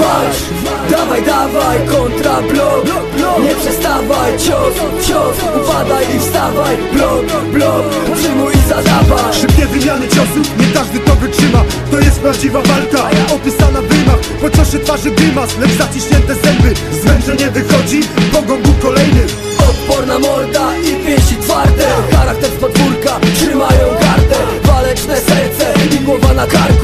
walcz Dawaj, dawaj, kontra blok Nie przestawaj, cios, cios Upadaj i wstawaj, blok, blok. Przyjmuj i zadawaj. Szybkie wymiany ciosów, nie każdy to wytrzyma. To jest prawdziwa walka, opisana w rymach. Po cioszy twarzy dymas, lecz zaciśnięte zęby Zmęczenie wychodzi, po gongu kolejny Odporna morda i pięści twarde. Charakter z podwórka, trzymają gardę. Waleczne serce i głowa na karku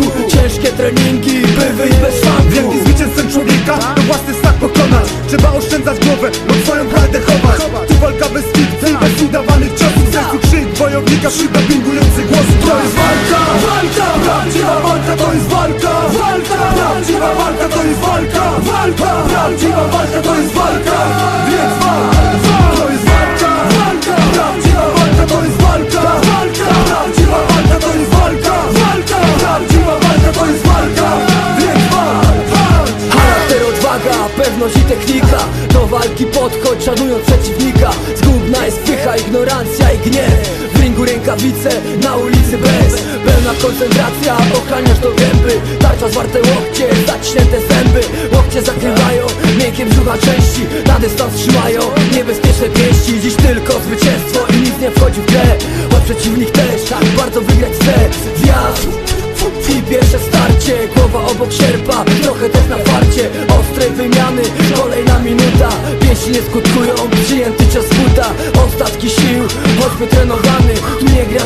rękawice, na ulicy bez. Pełna koncentracja, ochraniasz do gęby. Tarcza zwarte łokcie, zaciśnięte zęby. Łokcie zakrywają, miękkie brzucha części. Na dystans trzymają, niebezpieczne pięści. Dziś tylko zwycięstwo i nic nie wchodzi w grę. Choć przeciwnik też, tak bardzo wygrać chce Zjazd i pierwsze starcie, głowa obok sierpa Trochę też na farcie, ostrej wymiany Kolejna minuta, pięści nie skutkują Przyjęty cios buta, ostatki sił Choćby trenowany,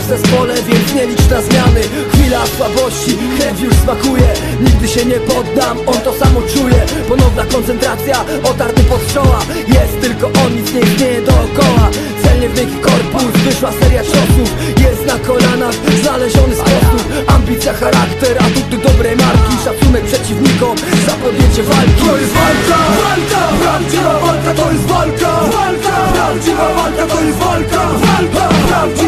zespole Więc nie licz na zmiany. Chwila słabości, krew już smakuje. Nigdy się nie poddam, on to samo czuje. Ponowna koncentracja, otarty pod czoła. Jest tylko on, nic nie istnieje dookoła. Celnie w miękki korpus, wyszła seria ciosów. Jest na kolanach, znaleziony sposób. Ambicja, charakter, atuty dobrej marki. Szacunek przeciwnikom za podjęcie walki. To jest walka, walka, prawdziwa walka to jest walka! Walka, prawdziwa walka to jest walka! Walka, prawdziwa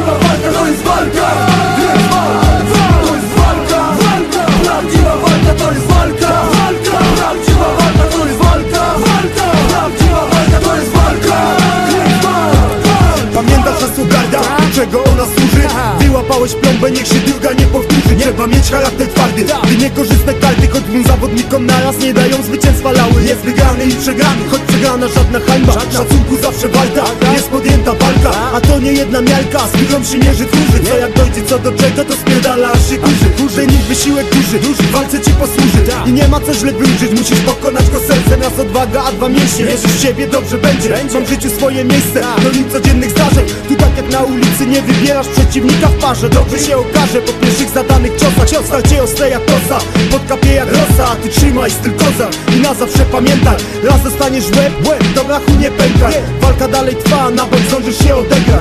czego ona służy? Wyłapałeś plombę, niech się druga nie powtórzy. Trzeba mieć charakter twardy, by niekorzystne karty Choć dwóm zawodnikom naraz nie dają zwycięstwa lały. Jest wygrany i przegrany, choć przegrana żadna hańba. Szacunku zawsze walka, jest podjęta walka. A to nie jedna miarka, z którą się mierzy tłurzy Co jak dojdzie co do czego, to spierdala aż się kurzy Trening, wysiłek duży, w walce ci posłuży I nie ma co źle wyużyć, musisz pokonać go sercem. Raz odwaga, a dwa mięśnie, wierzysz w siebie, dobrze będzie Mam w życiu swoje miejsce, do nim codziennych zdarzeń. Tu tak jak na ulicy, nie wybierasz przeciwnika w parze. Dobrze się okaże po pierwszych zadanych ciosach. Cios starcie ostre jak kosa, podkapie jak rosa A ty trzymaj styl koza. I na zawsze pamiętaj Raz dostaniesz łeb, łeb, dobra chuj nie pękaj. Walka dalej trwa, na zdążysz się odegrać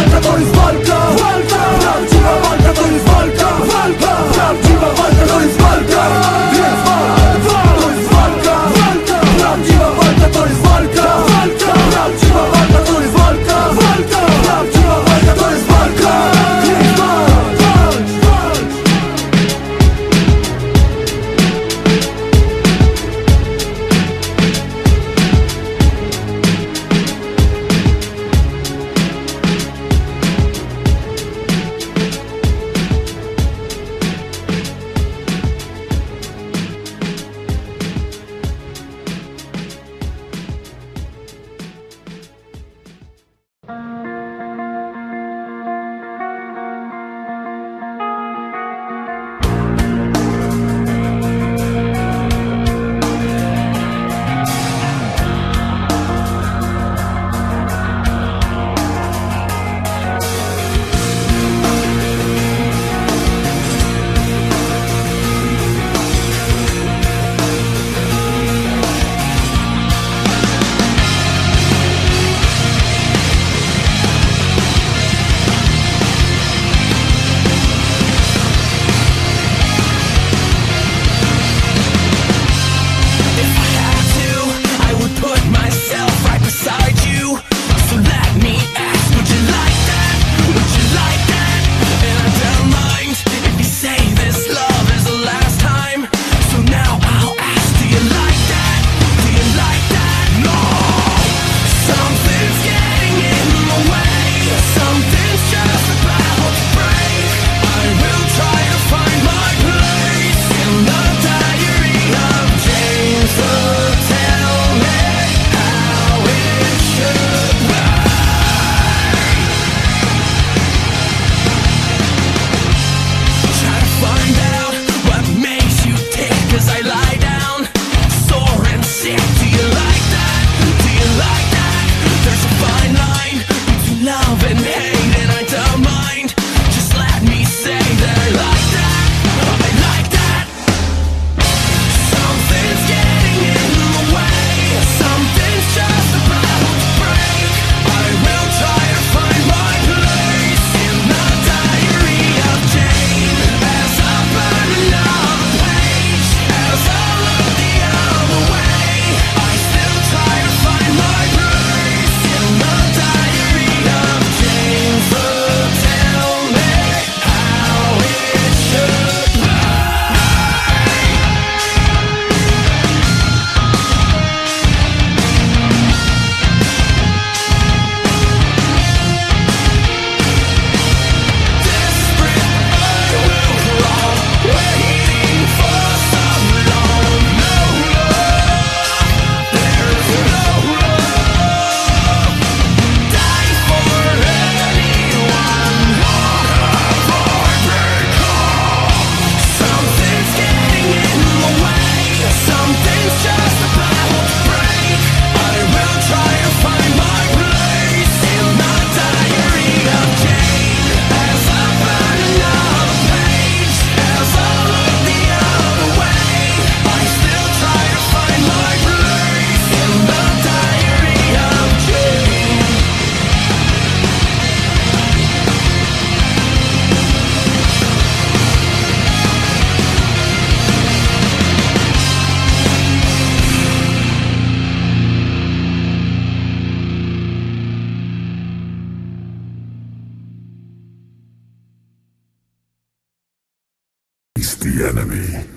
enemy.